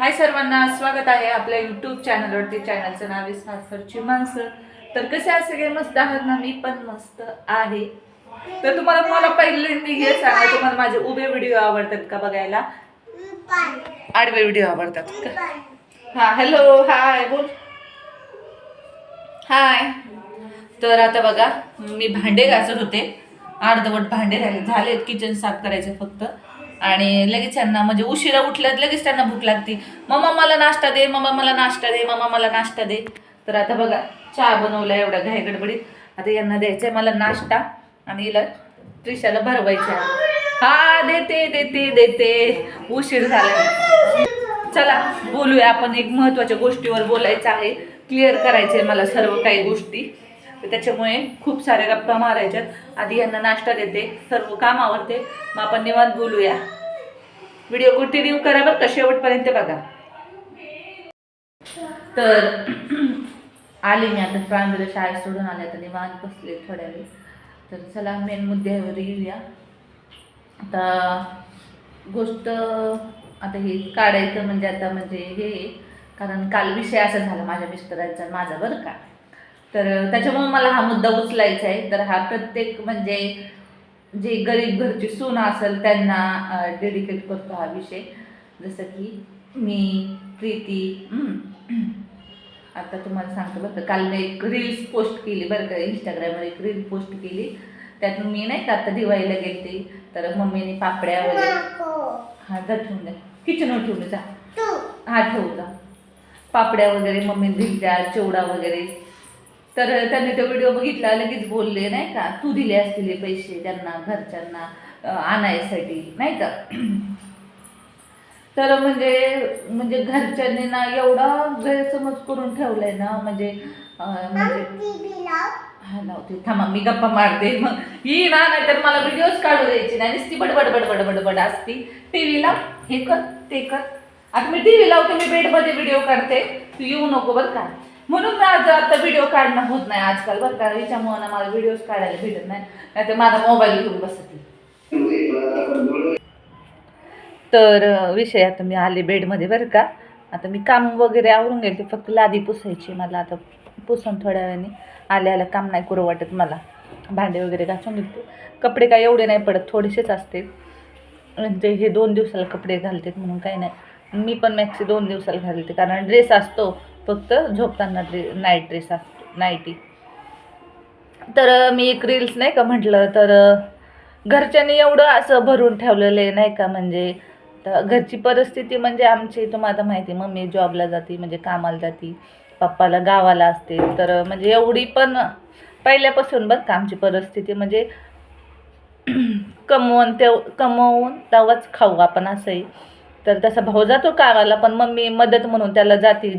हाय सर्वांना स्वागत आहे आपल्या युट्यूब चॅनलवरती चॅनलचं नाव आहे सासरची माणसं तर कसे आहे सगळे? मस्त आहात ना? मी पण मस्त आहे. तर तुम्हाला मला पहिल्यांदा हे सांगा तुम्हाला माझे उभे व्हिडिओ आवडतात का बघायला? आडवे व्हिडिओ आवडतात का? हा हॅलो हाय बोल. हाय तर आता बघा मी भांडे घासत होते. अर्धवट भांडे राहिले. झालेत किचन साफ करायचे फक्त. आणि लगेच त्यांना म्हणजे उशिरा उठल्यात लगेच त्यांना भूक लागते. मम्मा मला नाश्ता दे मम्मा मला नाश्ता दे मम्मा मला नाश्ता दे. तर आता बघा चहा बनवला एवढा घाई गडबडीत. आता यांना द्यायचा आहे मला नाश्ता आणि हिला त्रिशाला भरवायच्या. आहे. हा देते देते देते. उशीर झाला. चला बोलूया आपण. एक महत्त्वाच्या गोष्टीवर बोलायचं आहे. क्लिअर करायचे मला सर्व काही गोष्टी. त्याच्यामुळे खूप साऱ्या गप्पा मारायच्यात. आधी यांना नाश्ता देते सर्व काम आवडते मग आपण निवांत बोलूया. व्हिडिओ कंटिन्यू करा बरं का शेवटपर्यंत बघा. तर आले मी आता प्रांजल शाळेत सोडून आले आता निवांत बसले थोड्या वेळ तर चला मेन मुद्द्यावर येऊया. आता गोष्ट आता हे काढायचं म्हणजे आता म्हणजे हे कारण काल विषय असा झाला माझ्या मिस्टरांचा आणि माझा बरं का. तर त्याच्यामुळे मला हा मुद्दा उचलायचा आहे. तर हा प्रत्येक म्हणजे जे गरीब घरची सून असेल त्यांना डेडिकेट करतो हा विषय. जसं की मी प्रीती. आता तुम्हाला सांगतो बरं काल मी एक रील्स पोस्ट केली बरं का इंस्टाग्रामवर एक रील पोस्ट केली. त्यात मी नाही का आता दिवाळीला गेलते. तर मम्मीने पापड्या वगैरे हा जा ठेवून द्या किचनवर ठेवून जा. हा ठेवू जा. पापड्या वगैरे मम्मी दिल्या चिवडा वगैरे. तर त्यांनी तो व्हिडिओ बघितला लगेच बोलले नाही का तू दिले असतील पैसे त्यांना घरच्यांना आणायसाठी. नाही का? तर म्हणजे म्हणजे घरच्यांनी ना एवढा गैरसमज करून ठेवलाय ना म्हणजे म्हणजे हा लावते थांबा मी गप्पा मारते. मग ही ना नाहीतर मला व्हिडिओज काढू द्यायची नाही. नुसती बडबड बडबड बडबड असती. टी व्हीला हे कर ते कर. आता मी टी व्ही लावते मी बेडमध्ये व्हिडिओ काढते. तू येऊ नको बरं का. म्हणून माझं आता व्हिडिओ काढणं होत नाही आजकाल. बरं का याच्यामुळे ना मला व्हिडिओज काढायला भेटत नाही. नाहीतर माझा मोबाईल घेऊन बसते. तर विषय आता मी आले बेडमध्ये बरं का. आता मी काम वगैरे आवरून गेले फक्त लादी पुसायची मला. आता पुसून थोड्या वेळाने आल्या आल्या काम नाही करू वाटत मला. भांडे वगैरे घासून घेते. कपडे काय एवढे नाही पडत थोडेसेच असते. म्हणजे हे दोन दिवसाला कपडे घालतात म्हणून काही नाही. मी पण मॅक्सी दोन दिवसाला घालते कारण ड्रेस असतो. फक्त झोपताना ड्रे नाईट ड्रेस असतो नाईटी तर मी एक रील्स नाही का म्हटलं तर घरच्यांनी एवढं असं भरून ठेवलेलं आहे नाही का म्हणजे तर घरची परिस्थिती म्हणजे आमची तुम्हाला माहिती आहे मम्मी जॉबला जाते म्हणजे कामाला जाते पप्पाला गावाला असते तर म्हणजे एवढी पण पहिल्यापासून बरं का आमची परिस्थिती म्हणजे कमवून तेव कमवून तेव्हाच खाऊ आपण असंही तर तसा भाऊ जातो गावाला पण मम्मी मदत म्हणून त्याला जाते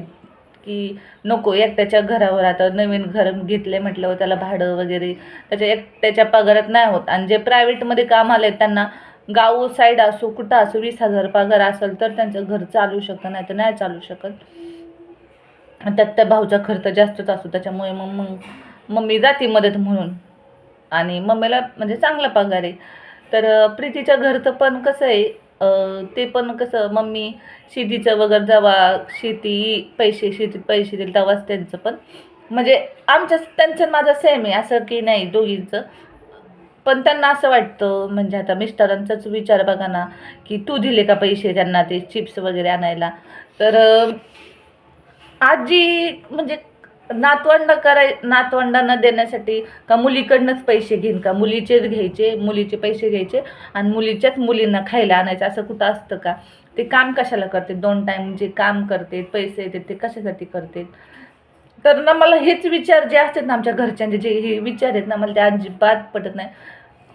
की नको एकट्याच्या घरावर आता नवीन घर घेतले म्हटल्यावर त्याला भाडं वगैरे त्याच्या एकट्याच्या पगारात नाही होत. आणि जे प्रायव्हेटमध्ये काम आले त्यांना गाव साईड असो कुठं असो वीस हजार पगार असेल तर त्यांचं घर चालू शकतं नाही तर नाही चालू शकत. त्यात त्या भाऊचा खर्च जास्तच असतो त्याच्यामुळे मग मग मम्मी जाते मदत म्हणून. आणि मम्मीला म्हणजे चांगला पगार आहे. तर प्रीतीच्या घरचं पण कसं आहे ते पण कसं मम्मी शेतीचं वगैरे जेव्हा शेती पैसे शेतीत पैसे देईल तेव्हाच त्यांचं पण. म्हणजे आमच्या त्यांचं माझं सेम आहे असं की नाही दोघींचं. पण त्यांना असं वाटतं म्हणजे आता मिस्टरांचाच विचार बघा ना की तू दिले का पैसे त्यांना ते चिप्स वगैरे आणायला? तर आजी म्हणजे नातवंड कराय नातवंडांना देण्यासाठी का मुलीकडनंच पैसे घेईन का? मुलीचेच घ्यायचे मुलीचे पैसे घ्यायचे आणि मुलीच्याच मुलींना खायला आणायचं. असं कुठं असतं का? ते काम कशाला करते? दोन टाईम जे काम करते पैसे येते ते कशासाठी करते? तर ना मला हेच विचार जे असतात ना आमच्या घरच्यांचे जे हे विचार आहेत ना मला ते अजिबात पटत नाही.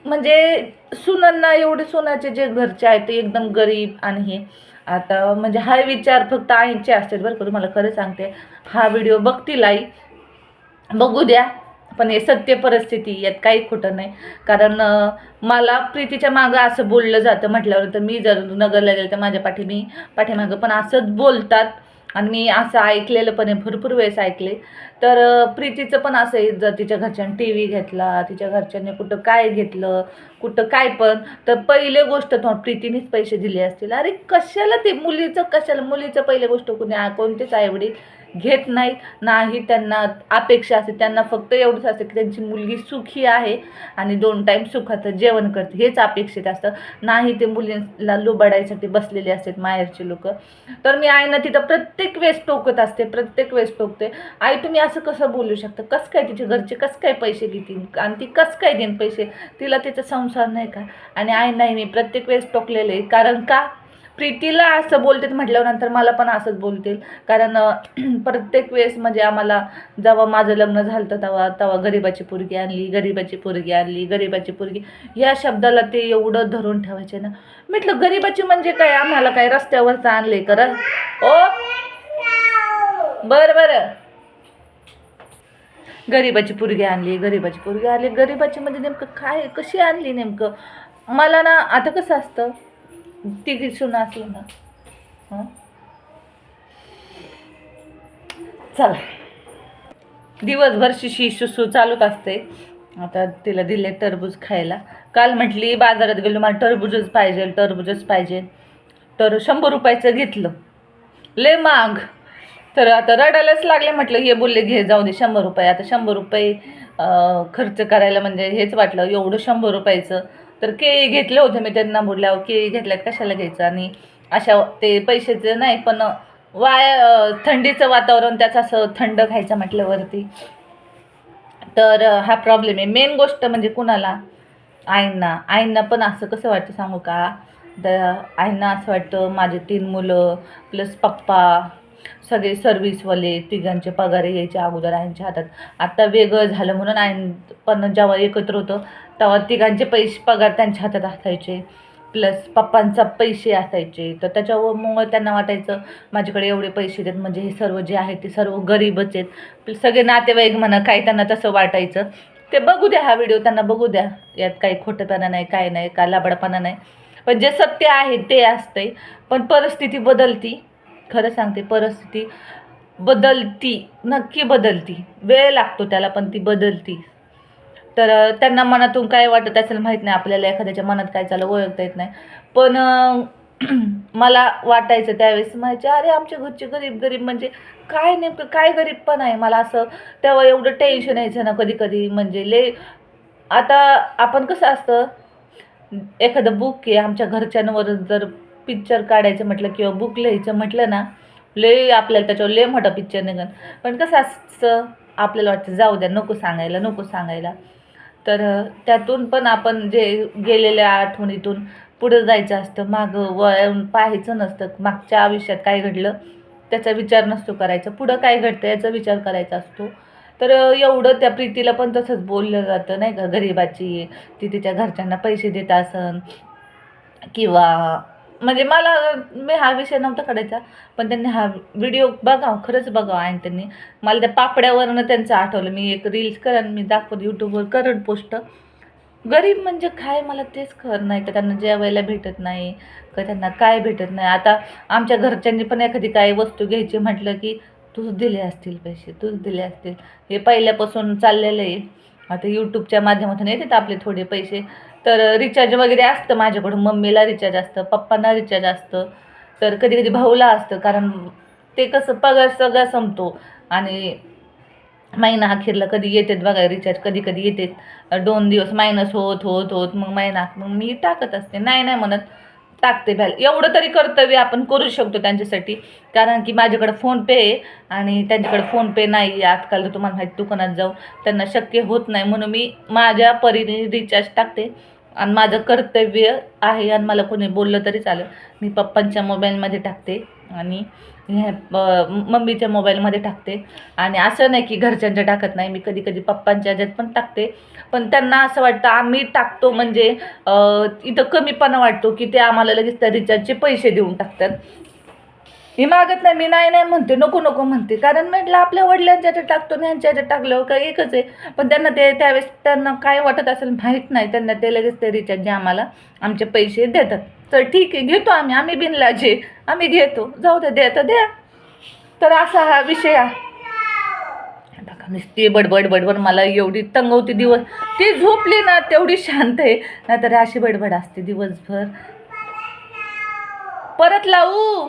म्हणजे सुनांना एवढे सोन्याचे जे घरचे आहेत ते एकदम गरीब आणि हे. आता म्हणजे हा विचार फक्त आईंचे असतात बरं का तुम्हाला खरं सांगते. हा व्हिडिओ बघतील आई. बघू द्या. पण हे सत्य परिस्थिती यात काही खोटं नाही. कारण मला प्रीतीच्या मागं असं बोललं जातं म्हटल्यावर तर मी जर नगरला गेलं तर माझ्या पाठी मी पाठीमागं. पण असंच बोलतात. आणि मी असं ऐकलेलं पण आहे भरपूर वेळेस ऐकले. तर प्रीतीचं पण असं आहे जर तिच्या घरच्यांनी टी व्ही घेतला तिच्या घरच्यांनी कुठं काय घेतलं कुठं काय पण तर पहिले गोष्ट तो प्रीतीनेच पैसे दिले असतील. अरे कशाला ते मुलीचं कशाला मुलीचं पहिले गोष्ट कुणी कोणतेच आईवडील घेत नाहीत नाही त्यांना अपेक्षा असते त्यांना फक्त एवढंच असतं की त्यांची मुलगी सुखी आहे आणि दोन टाईम सुखाचं जेवण करते हेच अपेक्षित असतं. नाही ते मुलींना लुबाडायसाठी बसलेले असतात माहेरचे लोक. तर मी आईनं तिथं प्रत्येक वेळेस टोकत असते प्रत्येक वेळेस टोकते. आई तुम्ही असं कसं बोलू शकता? कसं काय तिचे घरचे कसं काय पैसे घेतील? आणि ती कसं काय देईन पैसे? तिला तिचा संसार नाही का? आणि आई नाही मी प्रत्येक वेळेस टोकलेले आहे. कारण का? प्रीतीला असं बोलतात म्हटल्यावर नंतर मला पण असंच बोलतील. कारण प्रत्येक वेळेस म्हणजे आम्हाला जेव्हा माझं लग्न झालं तेव्हा तेव्हा गरिबाची पोरगी आणली गरिबाची पोरगी आणली गरिबाची पोरगी. या शब्दाला ते एवढं धरून ठेवायचे ना. म्हटलं गरिबाची म्हणजे काय? आम्हाला काय रस्त्यावरचं आणले कर ओ हो? बरं बरं. गरिबाची पोरगी आणली गरिबाची पोरगी आणली. गरिबाची म्हणजे नेमकं काय? कशी आणली नेमकं? मला ना आता कसं असतं? तिघी सुना असलं ना चला. दिवसभर शिशी शुसू चालूच असते. आता तिला दिले टरबूज खायला. काल म्हटली बाजारात गेलो मला टरबूजच पाहिजे टरबूजच पाहिजे. तर शंभर रुपयाचं घेतलं. ले माग. तर आता रडायलाच लागले म्हटलं हे बोलले घे जाऊ दे शंभर रुपये. आता शंभर रुपये खर्च करायला म्हणजे हेच वाटलं एवढं शंभर रुपयाचं. तर केळी घेतले होते मी त्यांना बोलल्यावर केळी घेतल्यात कशाला घ्यायचं? आणि अशा ते पैशाचं नाही पण वाय थंडीचं वातावरण त्याचं असं थंड खायचं म्हटल्यावरती. तर हा प्रॉब्लेम आहे. मेन गोष्ट म्हणजे कुणाला? आईंना. आईंना पण असं कसं वाटतं सांगू का? द आईंना असं वाटतं माझे तीन मुलं प्लस पप्पा सगळे सर्व्हिसवाले तिघांचे पगार यायच्या अगोदर आईंच्या हातात. आता वेगळं झालं म्हणून आईन पण जेव्हा एकत्र होतं तेव्हा तिघांचे पैसे पगार त्यांच्या हातात असायचे. प्लस पप्पांचा पैसे असायचे. तर त्याच्यामुळं त्यांना वाटायचं माझ्याकडे एवढे पैसे देत म्हणजे हे सर्व जे आहेत ते सर्व गरीबच आहेत. सगळे नातेवाईक म्हणा काही त्यांना तसं वाटायचं. ते बघू द्या हा व्हिडिओ त्यांना बघू द्या. यात काही खोटंपणा नाही काय नाही का लाबडपणा नाही. पण जे सत्य आहे ते असतंय. पण परिस्थिती बदलती. खरं सांगते परिस्थिती बदलती नक्की बदलती. वेळ लागतो त्याला पण ती बदलती. तर त्यांना मनातून काय वाटत असेल माहीत नाही आपल्याला एखाद्याच्या मनात काय चालू ओळखता येत नाही. पण मला वाटायचं त्यावेळेस माझ्या अरे आमच्या घरचे गरीब गरीब म्हणजे काय नेमकं काय गरीब पण आहे. मला असं तेव्हा एवढं टेन्शन यायचं ना कधी कधी. म्हणजे ले आता आपण कसं असतं एखादं बुक आहे आमच्या घरच्यांवर जर पिक्चर काढायचं म्हटलं किंवा बुक लिहायचं म्हटलं ना लय आपल्याला त्याच्यावर लय मोठा पिक्चर निघन. पण कसं असतं आपल्याला वाटतं जाऊ द्या नको सांगायला नको सांगायला. तर त्यातून पण आपण जे गेलेल्या आठवणीतून पुढं जायचं असतं. मागं वळून पाहायचं नसतं. मागच्या आयुष्यात काय घडलं त्याचा विचार नसतो करायचा. पुढं काय घडतं याचा विचार करायचा असतो. तर एवढं त्या प्रीतीला पण तसंच बोललं जातं नाही का? गरिबाची ती तिच्या घरच्यांना पैसे देत असन किंवा म्हणजे मला मी हा विषय नव्हता काढायचा पण त्यांनी हा व्हिडिओ बघावं खरंच बघावं. आणि त्यांनी मला त्या पापड्यावरनं त्यांचं आठवलं. मी एक रील्स करेन मी दाखवत यूट्यूबवर करण पोस्ट गरीब म्हणजे काय? मला तेच खर नाही. का त्यांना जेवायला भेटत नाही का त्यांना काय भेटत नाही? आता आमच्या घरच्यांनी पण एखादी काय वस्तू घ्यायची म्हटलं की तूच दिले असतील पैसे तूच दिले असतील. हे पहिल्यापासून चाललेलं आहे. आता यूट्यूबच्या माध्यमातून येतात आपले थोडे पैसे. तर रिचार्ज वगैरे असतं माझ्याकडून. मम्मीला रिचार्ज असतं पप्पांना रिचार्ज असतं. तर कधी कधी भाऊला असतं कारण ते कसं पगार सगळा संपतो. आणि महिना अखेरला कधी येतात बघा रिचार्ज कधी कधी येतात. दोन दिवस मायनस होत होत होत मग महिना मग मी टाकत असते. नाही नाही म्हणत टाकते भॅल एवढं तरी कर्तव्य आपण करू शकतो त्यांच्यासाठी. कारण की माझ्याकडे फोनपे आहे आणि त्यांच्याकडे फोनपे नाही आजकाल तुम्हाला माहिती दुकानात जाऊ त्यांना शक्य होत नाही. म्हणून मी माझ्या परीने रिचार्ज टाकते. आणि माझं कर्तव्य आहे आणि मला कोणी बोललं तरी चालेल. मी पप्पांच्या मोबाईलमध्ये टाकते आणि ह्या मम्मीच्या मोबाईलमध्ये टाकते. आणि असं नाही की घरच्यांच्या टाकत नाही. मी कधी कधी पप्पांच्या ह्याच्यात पण टाकते. पण त्यांना असं वाटतं आम्ही टाकतो म्हणजे इथं कमीपणा वाटतो की ते आम्हाला लगेच त्या रिचार्जचे पैसे देऊन टाकतात. मी मागत नाही मी नाही नाही म्हणते नको नको म्हणते. कारण म्हटलं आपल्या वडिलांच्या ह्याच्यात टाकतो मी ह्यांच्या ह्याच्यात टाकल्यावर काय एकच आहे. पण त्यांना ते त्यावेळेस त्यांना काय वाटत असेल माहीत नाही. त्यांना ते लगेच ते रिचार्ज जे आम्हाला आमचे पैसे देतात. तर ठीक आहे घेतो आम्ही. आम्ही बिनलाजे आम्ही घेतो. जाऊ द्या द्या तर द्या. तर असा हा विषय आहे. बघा नुसती बडबड बडबड. मला एवढी तंगवती दिवस. ती झोपली ना तेवढी शांत आहे. नाहीतर अशी बडबड असते दिवसभर. परत लावू.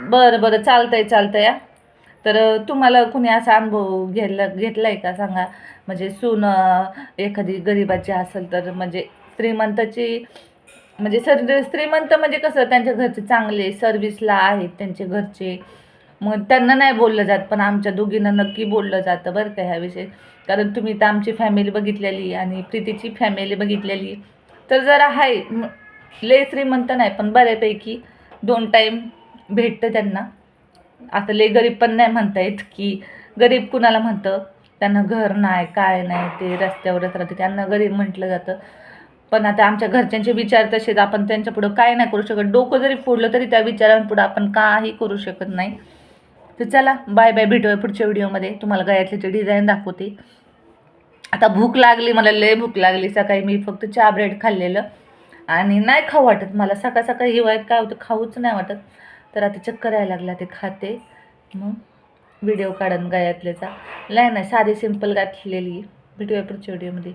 बरं बरं. चालतंय चालतंय या तर तुम्हाला कुणी असा अनुभव घ्यायला घेतला आहे का? सांगा. म्हणजे सून एखादी गरिबाची असेल तर म्हणजे श्रीमंताची म्हणजे सर श्रीमंत म्हणजे कसं? त्यांच्या घरचे चांगले सर्विसला आहेत त्यांचे घरचे. मग त्यांना नाही बोललं जात पण आमच्या दोघींना नक्की बोललं जातं बरं का ह्याविषयी कारण तुम्ही तर आमची फॅमिली बघितलेली आणि प्रीतीची फॅमिली बघितलेली. तर जरा आहे लय श्रीमंत नाही पण बऱ्यापैकी दोन टाईम भेटतं त्यांना. आता लय गरीब पण नाही म्हणता येत की गरीब कुणाला म्हणतं? त्यांना घर नाही काय नाही ते रस्त्यावरच राहते त्यांना गरीब म्हटलं जातं. पण आता आमच्या घरच्यांचे विचार तसेच आपण त्यांच्या पुढं काय नाही करू शकत. डोकं जरी फोडलं तरी त्या विचारांपुढं आपण काही करू शकत नाही. तर चला बाय बाय भेटूया पुढच्या व्हिडिओमध्ये. तुम्हाला गळ्यातली डिझाईन दाखवते. आता भूक लागली मला लय भूक लागली. सकाळी मी फक्त चहा ब्रेड खाल्लेलं. आणि नाही खाऊ वाटत मला. सकाळ सकाळी हिवाळ्यात काय होतं? खाऊच नाही वाटत. तर आता चक्कर यायला लागला ते खाते. मग व्हिडिओ काढून गळ्यातल्याचा नाही नाही साधी सिंपल घातलेली भेटूया पुढच्या व्हिडिओमध्ये